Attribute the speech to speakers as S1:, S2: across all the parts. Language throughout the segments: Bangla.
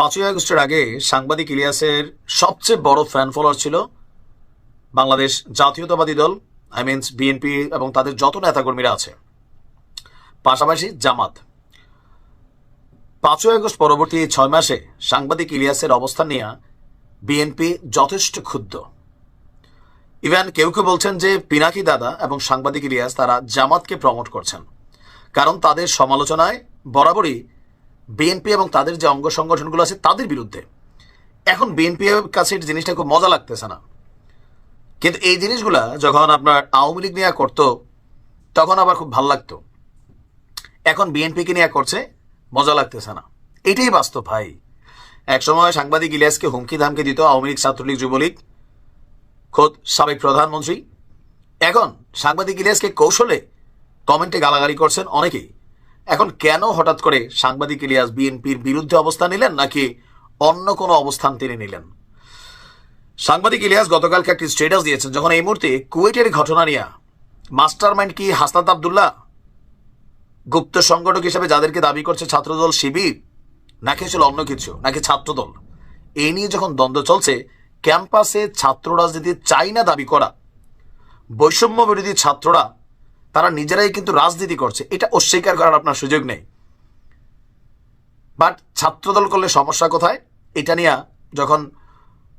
S1: পাঁচই আগস্টের আগে সাংবাদিক ইলিয়াসের সবচেয়ে বড় ফ্যান ফলোয়ার ছিল বাংলাদেশ জাতীয়তাবাদী দল আই মিনস বিএনপি এবং তাদের যত নেতাকর্মীরা আছে। পাশাপাশি জামাত। পাঁচই আগস্ট পরবর্তী ছয় মাসে সাংবাদিক ইলিয়াসের অবস্থান নিয়ে বিএনপি যথেষ্ট ক্ষুব্ধ। ইভেন কেউ কেউ বলছেন যে পিনাকি দাদা এবং সাংবাদিক ইলিয়াস তারা জামাতকে প্রমোট করছেন। কারণ তাদের সমালোচনায় বরাবরই বিএনপি এবং তাদের যে অঙ্গ সংগঠনগুলো আছে, তাদের বিরুদ্ধে। এখন বিএনপি এর কাছে জিনিসটা খুব মজা লাগতেছে না। কিন্তু এই জিনিসগুলা যখন আপনার আওয়ামী লীগ নিয়ে করতো, তখন আবার খুব ভালো লাগতো। এখন বিএনপিকে নিয়ে করছে, মজা লাগতেছে না। এটাই বাস্তব ভাই। একসময় সাংবাদিক ইলিয়াসকে হুমকি ধামকি দিত আওয়ামী লীগ, ছাত্রলীগ, যুবলীগ, খোদ সাবেক প্রধানমন্ত্রী। এখন সাংবাদিক ইলিয়াসকে কৌশলে কমেন্টে গালাগালি করছেন অনেকেই। এখন কেন হঠাৎ করে সাংবাদিক ইলিয়াস বিএনপির বিরুদ্ধে অবস্থান নিলেন নাকি অন্য কোনো অবস্থান তিনি নিলেন? সাংবাদিক ইলিয়াস গতকালকে একটি স্টেটাস দিয়েছেন যখন এই মুহূর্তে কুয়েটের ঘটনা নিয়ে মাস্টার মাইন্ড কি হাসনাত আবদুল্লাহ গুপ্ত সংগঠক হিসেবে যাদেরকে দাবি করছে ছাত্রদল শিবির, নাকি ছিল অন্য কিছু, নাকি ছাত্রদল? এই নিয়ে যখন দ্বন্দ্ব চলছে, ক্যাম্পাসে ছাত্র রাজনীতি চাই না দাবি করা বৈষম্য বিরোধী ছাত্ররা তারা নিজেরাই কিন্তু রাজনীতি করছে। এটা অস্বীকার করার আপনার সুযোগ নেই। বাট ছাত্রদল করলে সমস্যা কোথায়? এটা নিয়ে যখন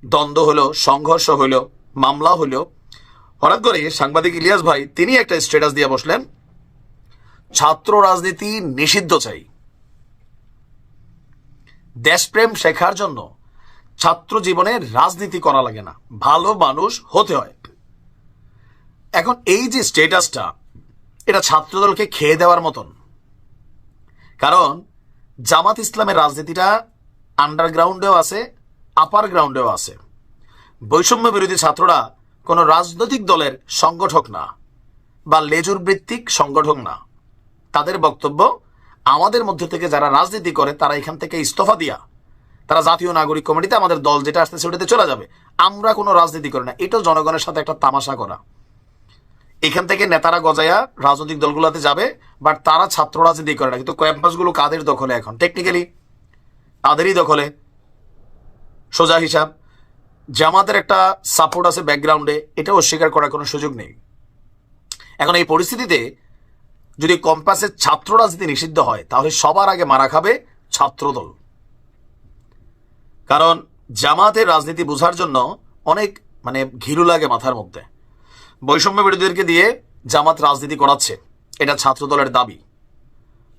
S1: দ্বন্দ্ব হলো, সংঘর্ষ হলো, মামলা হলো, হঠাৎ করে সাংবাদিক ইলিয়াস ভাই, তিনি একটা স্ট্যাটাস দিয়ে বসলেন, ছাত্র রাজনীতি নিষিদ্ধ চাই। দেশপ্রেম শেখার জন্য ছাত্র জীবনে রাজনীতি করা লাগে না। ভালো মানুষ হতে হয়। এখন এই যে স্টেটাসটা এটা ছাত্রদলকে খেয়ে দেওয়ার মতন। কারণ জামাত ইসলামের রাজনীতিটা আন্ডারগ্রাউন্ডেও আছে আপার গ্রাউন্ডেও আছে। বৈষম্য বিরোধী ছাত্ররা কোনো রাজনৈতিক দলের সংগঠক না বা লেজুর ভিত্তিক সংগঠক না। তাদের বক্তব্য, আমাদের মধ্যে থেকে যারা রাজনীতি করে, তারা এখান থেকে ইস্তফা দিয়া, তারা জাতীয় নাগরিক কমিটিতে আমাদের দল যেটা আসতেছে ওটাতে চলে যাবে। আমরা কোনো রাজনীতি করি না। এটাও জনগণের সাথে একটা তামাশা করা। এখান থেকে নেতারা গজায়া রাজনৈতিক দলগুলোতে যাবে বাট তারা ছাত্র রাজনীতি করে না। কিন্তু ক্যাম্পাসগুলো কাদের দখলে এখন? টেকনিক্যালি তাদেরই দখলে। সোজা হিসাব, জামাতের একটা সাপোর্ট আছে ব্যাকগ্রাউন্ডে এটা অস্বীকার করার কোনো সুযোগ নেই। এখন এই পরিস্থিতিতে যদি কম্পাসে ছাত্র রাজনীতি নিষিদ্ধ হয়, তাহলে সবার আগে মারা খাবে ছাত্রদল। কারণ জামাতের রাজনীতি বোঝার জন্য অনেক মানে ঘিরু লাগে মাথার মধ্যে। বৈষম্য বিরোধীদেরকে দিয়ে জামাত রাজনীতি করাচ্ছে। এটা ছাত্রদলের দাবি।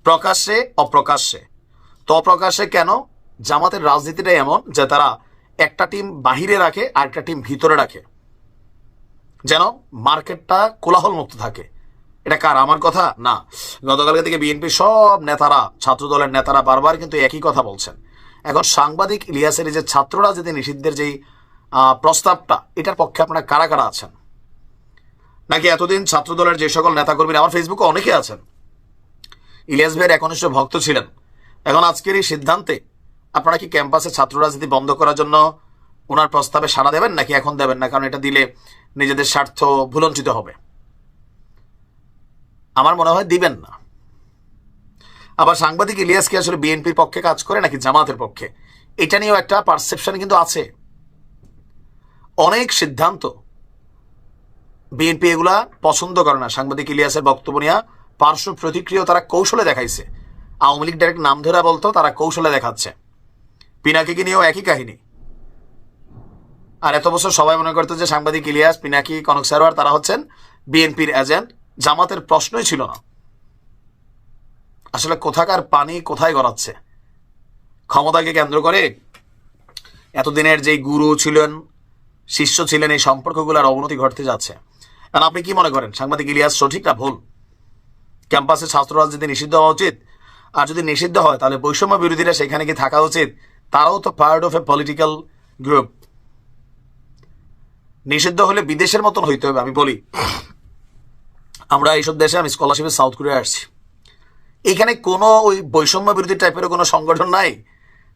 S1: প্রকাশ্যে, অপ্রকাশ্যে। তো অপ্রকাশ্যে কেন? জামাতের রাজনীতিটা এমন যে তারা একটা টিম বাহিরে রাখে আর একটা টিম ভিতরে রাখে। যেন মার্কেটটা কোলাহল মুক্ত থাকে। এটা কার? আমার কথা? না। গতকালকে থেকে বিএনপি সব নেতারা ছাত্র দলের নেতারা বারবার কিন্তু একই কথা বলছেন। এখন সাংবাদিক ইলিয়াসের যে ছাত্র রাজনীতি নিষিদ্ধের যেই প্রস্তাবটা, এটার পক্ষে আপনারা কারা কারা আছেন? নাকি এতদিন ছাত্র দলের যে সকল নেতাকর্মীরা আমার ফেসবুকে অনেকে আছেন। ইলিয়াস ভাইয়ের একনিষ্ঠ ভক্ত ছিলেন। এখন আজকের এই সিদ্ধান্তে আপনারা কি ক্যাম্পাসে ছাত্র রাজনীতি বন্ধ করার জন্য ওনার প্রস্তাবে সাড়া দেবেন, নাকি এখন দেবেন না? কারণ এটা দিলে নিজেদের স্বার্থ ভুলঞ্চিত হবে। আমার মনে হয় দিবেন না। আবার সাংবাদিক ইলিয়াস কি আসলে বিএনপির পক্ষে কাজ করে, নাকি জামাতের পক্ষে? এটা নিয়েও একটা পারসেপশন কিন্তু আছে। অনেক সিদ্ধান্ত বিএনপি এগুলা পছন্দ করে না। সাংবাদিক ইলিয়াসের বক্তব্য নিয়ে পার্শ্ব প্রতিক্রিয়া তারা কৌশলে দেখাইছে। আওয়ামী লীগ ডাইরেক্ট নাম ধরে বলতো, তারা কৌশলে দেখাচ্ছে। পিনাকিকে নিয়েও একই কাহিনী। আর এত বছর সবাই মনে করতো যে সাংবাদিক ইলিয়াস, পিনাকি, কনক সারোয়ার তারা হচ্ছেন বিএনপির এজেন্ট জামাতের প্রশ্নই ছিল না। আসলে কোথাকার পানি কোথায় গড়াচ্ছে? ক্ষমতাকে কেন্দ্র করে এতদিনের যেই গুরু ছিলেন, শিষ্য ছিলেন, এই সম্পর্কগুলোর অবনতি ঘটতে যাচ্ছে। কারণ আপনি কি মনে করেন? সাংবাদিক ইলিয়াস, সঠিক না ভুল? ক্যাম্পাসে ছাত্র রাজনীতি নিষিদ্ধ হওয়া উচিত? আর যদি নিষিদ্ধ হয়, তাহলে বৈষম্য বিরোধীরা সেখানে কি থাকা উচিত? তারাও তো part of a political group নিষিদ্ধ হলে বিদেশের মতন হইতে হবে, আমি বলি। আমরা এইসব দেশে, আমি স্কলারশিপে সাউথ কোরিয়া আসছি। এখানে কোনো ওই বৈষম্য বিরোধী টাইপের কোনো সংগঠন নাই।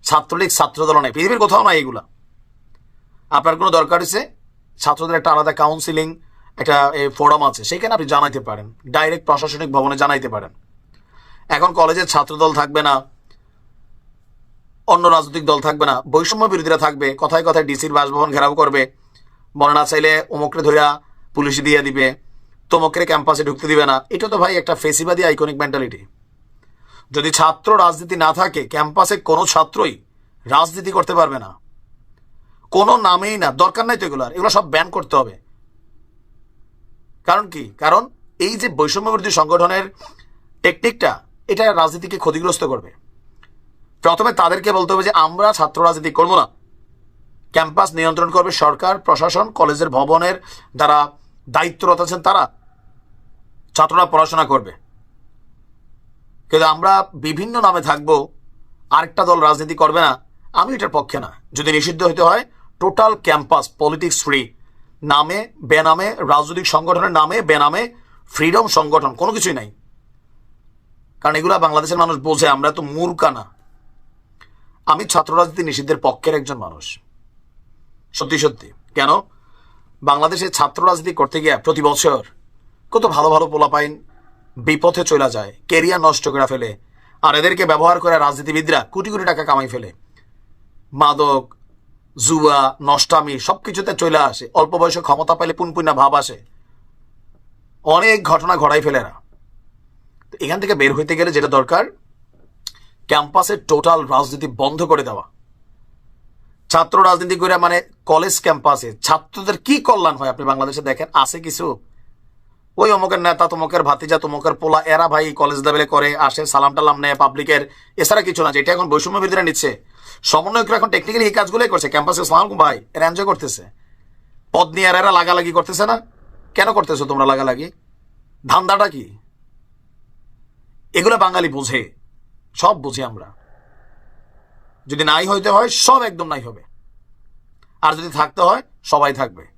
S1: ছাত্রলীগ, ছাত্রদল নাই। পৃথিবীর কোথাও নাই এগুলা। আপনার কোনো দরকার হচ্ছে ছাত্রদের একটা আলাদা কাউন্সিলিং একটা ফোরাম আছে, সেখানে আপনি জানাইতে পারেন। ডাইরেক্ট প্রশাসনিক ভবনে জানাইতে পারেন। এখন কলেজের ছাত্রদল থাকবে না, অন্য রাজনৈতিক দল থাকবে না, বৈষম্য বিরোধীরা থাকবে, কথায় কথায় ডিসির বাসভবন ঘেরাও করবে, মনে না চাইলে অমুকরে ধরিয়া পুলিশ দিয়ে দিবে, তমুকরে ক্যাম্পাসে ঢুকতে দিবে না। এটা তো ভাই একটা ফেসিবাদী আইকনিক মেন্টালিটি যদি ছাত্র রাজনীতি না থাকে, ক্যাম্পাসে কোনো ছাত্রই রাজনীতি করতে পারবে না। কোনো নামেই না, দরকার নাই তো এগুলো এগুলো সব ব্যান করতে হবে। কারণ কি? কারণ এই যে বৈষম্যবিরোধী সংগঠনের টেকনিকটা এটা রাজনীতিকে ক্ষতিগ্রস্ত করবে। প্রথমে তাদেরকে বলতে হবে যে, আমরা ছাত্র রাজনীতি করব না। ক্যাম্পাস নিয়ন্ত্রণ করবে সরকার, প্রশাসন, কলেজের ভবনের দ্বারা দায়িত্বরত আছেন তারা। ছাত্ররা পড়াশোনা করবে। কিন্তু আমরা বিভিন্ন নামে থাকব, আরেকটা দল রাজনীতি করবে না, আমি এটার পক্ষে না। যদি নিষিদ্ধ হতে হয় টোটাল ক্যাম্পাস পলিটিক্স ফ্রি নামে, বেনামে, রাজনৈতিক সংগঠনের নামে, বেনামে ফ্রিডম সংগঠন, কোনো কিছুই নাই। কারণ এগুলা বাংলাদেশের মানুষ বোঝে, আমরা তো মূর্খা না। আমি ছাত্র রাজনীতি নিষিদ্ধের পক্ষের একজন মানুষ। সত্যি সত্যি। কেন? বাংলাদেশে ছাত্র রাজনীতি করতে গিয়ে প্রতি বছর কত ভালো ভালো পোলাপাইন বিপথে চলে যায়, কেরিয়ার নষ্ট করে ফেলে, আর এদেরকে ব্যবহার করে রাজনীতিবিদরা কোটি কোটি টাকা কামাই ফেলে। মাদক জুয়া, নষ্টামি সব কিছুতে চলে আসে। অল্প বয়সে ক্ষমতা পাইলে পুনপুনা ভাব আসে। অনেক ঘটনা ঘটাই ফেলে তো এখান থেকে বের হইতে গেলে যেটা দরকার, ক্যাম্পাসের টোটাল রাজনীতি বন্ধ করে দেওয়া। ছাত্র রাজনীতি করে মানে কলেজ ক্যাম্পাসে। ছাত্রদের কি কল্যাণ হয় আপনি বাংলাদেশে দেখেন? আছে কিছু? ওই অমুকের নেতা, তমুকের ভাতিজা, তমুকের পোলা, এরা ভাই কলেজ লেভেলে করে, আসে, সালাম টালাম নেয় পাবলিকের এছাড়া কিছু না, যেটা এখন বৈষম্য বিরোধীরা নিচ্ছে। সমন্বয়করা এখন টেকনিক্যালি এই কাজগুলোই করছে। ক্যাম্পাসে সালাম ভাই, এরা এনজয় করতেছে। পদ আর এরা লাগালাগি করতেছে না? কেন করতেছো তোমরা লাগালাগি? ধান্দাটা কি? এগুলো বাঙালি বুঝে। সব বুঝি আমরা। যদি নাই হইতে হয়, সব একদম নাই হবে। আর যদি থাকতে হয়, সবাই থাকবে।